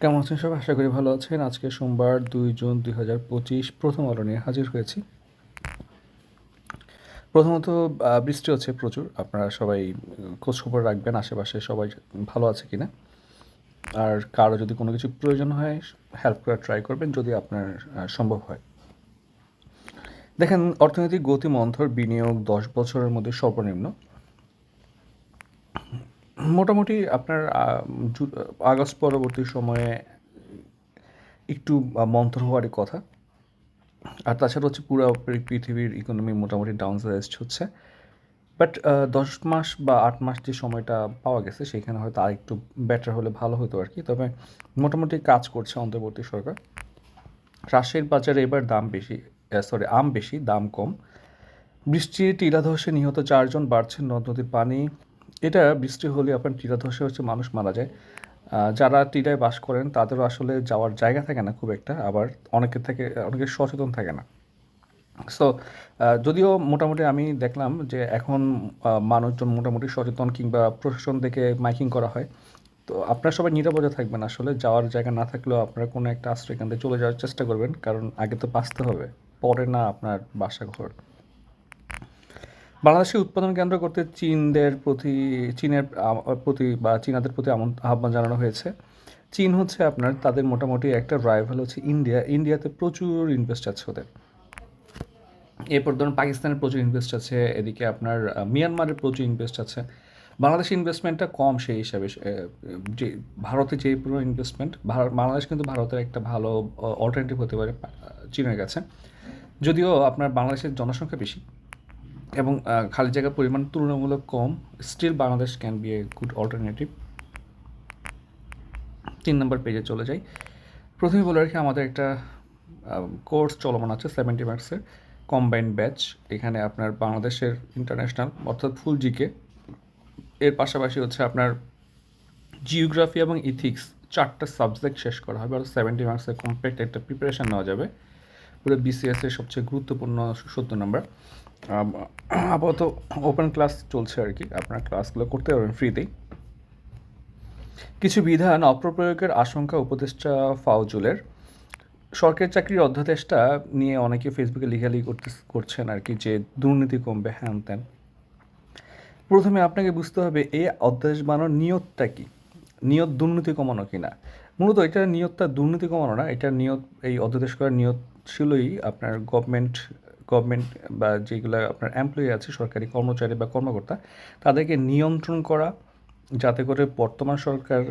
কেমন আছেন সবাই আশা করি ভালো আছেন। আজকে সোমবার দুই জুন দুই হাজার পঁচিশ প্রথম আলো নিয়ে হাজির হয়েছি। প্রথমত বৃষ্টি হচ্ছে প্রচুর। আপনারা সবাই খোঁজ খবর রাখবেন, আশেপাশে সবাই ভালো আছে কিনা। আর কারও যদি কোনো কিছু প্রয়োজন হয় হেল্প করার ট্রাই করবেন, যদি আপনার সম্ভব হয়। দেখেন, অর্থনৈতিক গতি মন্থর বিনিয়োগ দশ বছরের মধ্যে সর্বনিম্ন। মোটামুটি আপনার আগস্ট পরবর্তী সময়ে একটু মন্থর হওয়ারই কথা। আর তাছাড়া হচ্ছে পুরো পৃথিবীর ইকোনমি মোটামুটি ডাউনসাইজড হচ্ছে। বাট দশ মাস বা আট মাস যে সময়টা পাওয়া গেছে, সেখানে হয়তো আরেকটু বেটার হলে ভালো হতো আর কি তবে মোটামুটি কাজ করছে অন্তর্বর্তী সরকার। রাজশাহীর বাজারে এবার দাম বেশি সরি আম বেশি, দাম কম। বৃষ্টি টিলাধসে নিহত চারজন বাড়ছে নদ নদীর পানি। এটা বৃষ্টি হলে আপনার টিলাধসে হচ্ছে মানুষ মারা যায়। যারা টিলায় বাস করেন, তাদেরও আসলে যাওয়ার জায়গা থাকে না খুব একটা। আবার অনেকের থেকে, অনেকে সচেতন থাকে না। সো যদিও মোটামুটি আমি দেখলাম যে এখন মানুষজন মোটামুটি সচেতন কিংবা প্রশাসন থেকে মাইকিং করা হয়। তো আপনারা সবাই নিরাপদে থাকবেন আসলে। যাওয়ার জায়গা না থাকলেও আপনারা কোনো একটা আশ্রয় কেন্দ্রে চলে যাওয়ার চেষ্টা করবেন। কারণ আগে তো বাঁচতে হবে। পরে না আপনার বাসা ঘর। বাংলাদেশে উৎপাদন কেন্দ্র করতে চীনদের প্রতি, চীনের প্রতি বা চীনাদের প্রতি আহ্বান জানানো হয়েছে। চীন হচ্ছে আপনার, তাদের মোটামুটি একটা রাইভাল হচ্ছে ইন্ডিয়া। ইন্ডিয়াতে প্রচুর ইনভেস্ট আছে ওদের। এরপর ধরুন পাকিস্তানের প্রচুর ইনভেস্ট আছে, এদিকে আপনার মিয়ানমারের প্রচুর ইনভেস্ট আছে। বাংলাদেশ ইনভেস্টমেন্টটা কম সেই হিসাবে যে ভারতে যে পুরো ইনভেস্টমেন্ট বাংলাদেশ কিন্তু ভারতের একটা ভালো অল্টারনেটিভ হতে পারে চীনের কাছে। যদিও আপনার বাংলাদেশের জনসংখ্যা বেশি এবং খালি জায়গার পরিমাণ তুলনামূলক কম still Bangladesh can be a good alternative তিন নম্বর পেজে চলে যাই। প্রথমে বলে রাখি, আমাদের একটা কোর্স চলমান আছে সেভেন্টি মার্কসের কম্বাইন্ড ব্যাচ এখানে আপনার বাংলাদেশের ইন্টারন্যাশনাল অর্থাৎ ফুল জিকে এর পাশাপাশি হচ্ছে আপনার জিওগ্রাফি এবং ইথিক্স চারটা সাবজেক্ট শেষ করা হবে আর সেভেন্টি মার্কসের কমপ্লিট একটা প্রিপারেশান নেওয়া যাবে। পুরো বিসিএস এর সবচেয়ে গুরুত্বপূর্ণ সত্তর নম্বর আপাতত ওপেন ক্লাস চলছে আর কি। আপনার ক্লাসগুলো করতে পারবেন ফ্রিতেই কিছু বিধান অপপ্রয়োগের আশঙ্কা উপদেষ্টা ফাউজুলের সরকারি চাকরির অধ্যাদেশটা নিয়ে অনেকে ফেসবুকে লিখালিখি করতে, করছেন আর কি, যে দুর্নীতি কমবে, হ্যান ত্যান। প্রথমে আপনাকে বুঝতে হবে এই অধ্যাদেশ বানানোর নিয়তটা কি? নিয়ত দুর্নীতি কমানো কিনা? মূলত এটা নিয়তটা দুর্নীতি কমানো না এটা নিয়ত, এই অধ্যাদেশ করার নিয়ত ছিলই আপনার গভর্নমেন্ট গভর্নমেন্ট বা যেগুলো আপনার এমপ্লয়ি আছে, সরকারি কর্মচারী বা কর্মকর্তা, তাদেরকে নিয়ন্ত্রণ করা, যাতে করে বর্তমান সরকার